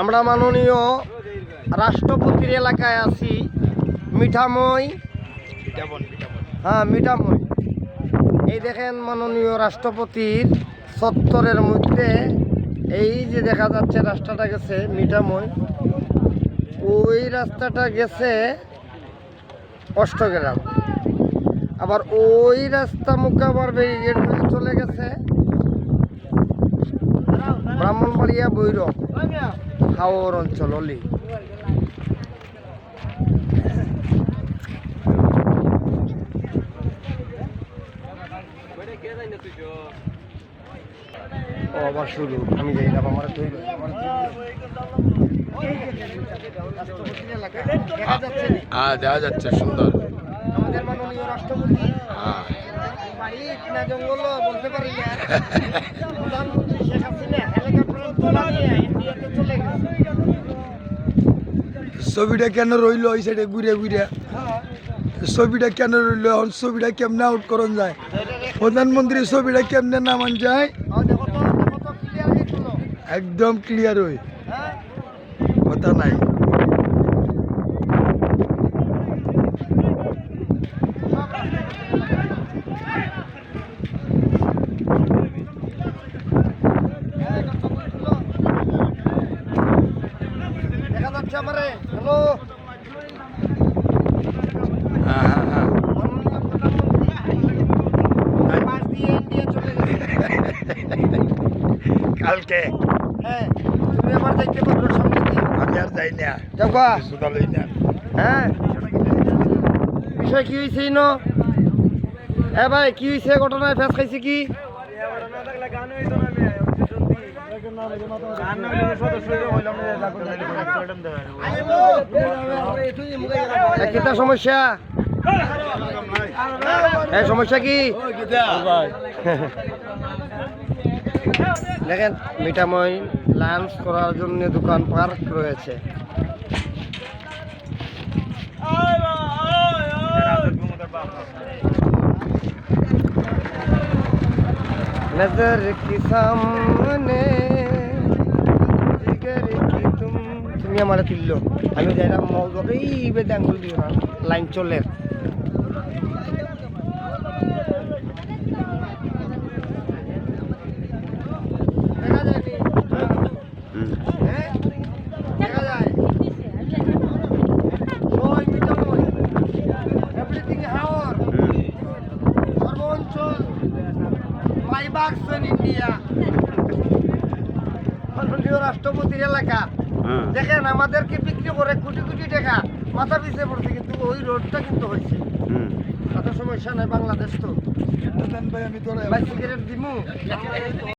আমরা মাননীয় রাষ্ট্রপতির এলাকায় আছি, মিঠাময়। হ্যাঁ মিঠাময়। এই দেখেন মাননীয় রাষ্ট্রপতির সত্তরের মধ্যে এই যে দেখা যাচ্ছে রাস্তাটা গেছে মিঠাময়, ওই রাস্তাটা গেছে অষ্টগ্রাম। আবার ওই রাস্তা মুখে আবার ব্যারিকেড হয়ে চলে গেছে ব্রাহ্মণবাড়িয়া বৈরব হাওর অঞ্চল অলি। ও আবার শুরু। আমি যাই না আমার তৈরি? হ্যাঁ দেখা যাচ্ছে সুন্দর। আমাদের মাননীয় রাষ্ট্রপতি। হ্যাঁ। বাড়ি জঙ্গল বলতে পারি না। ছবিটা কেন রইল ওই সাইডে ঘুরে ঘুরে? ছবিটা কেন রইল? এখন ছবিটা কেমনে আউট করন যায়? প্রধানমন্ত্রী ছবিটা কেমনে নামান যায়? একদম ক্লিয়ার হই হ্যাঁ। কথা নাই দেখা যাচ্ছে আমারে হ্যালো হ্যাঁ হ্যাঁ হ্যাঁ মাননীয় প্রধানমন্ত্রী পাশ দিয়ে ইন্ডিয়া চলে কালকে। হ্যাঁ তুমি আবার দেখতে পারো সামনে দিয়ে আমি আর যাই না। যাবা সুতা লই না। হ্যাঁ। বিষয় কি হয়েছে ইনো? এ ভাই কি হয়েছে ঘটনায়? ফেস খাইছে কি? কিতা সমস্যা? সমস্যা কি? দেখেন মিঠাময় লাঞ্চ করার জন্য দোকান পার্ক রয়েছে। नजर के सामने जिगर की तुम তুমি আমার তুলল আমি যাইলাম মগরেই বেদে আঙ্গুল দিও না লাইন চলে ইন ইন্ডিয়া মাননীয় রাষ্ট্রপতির এলাকা। দেখেন আমাদেরকে বিক্রি করে কোটি কোটি টাকা মাথা পিছিয়ে পড়ছে কিন্তু ওই রোডটা কিন্তু হয়েছে। তাতে সমস্যা নাই বাংলাদেশ তো। ভাই সিগারেট দিমু?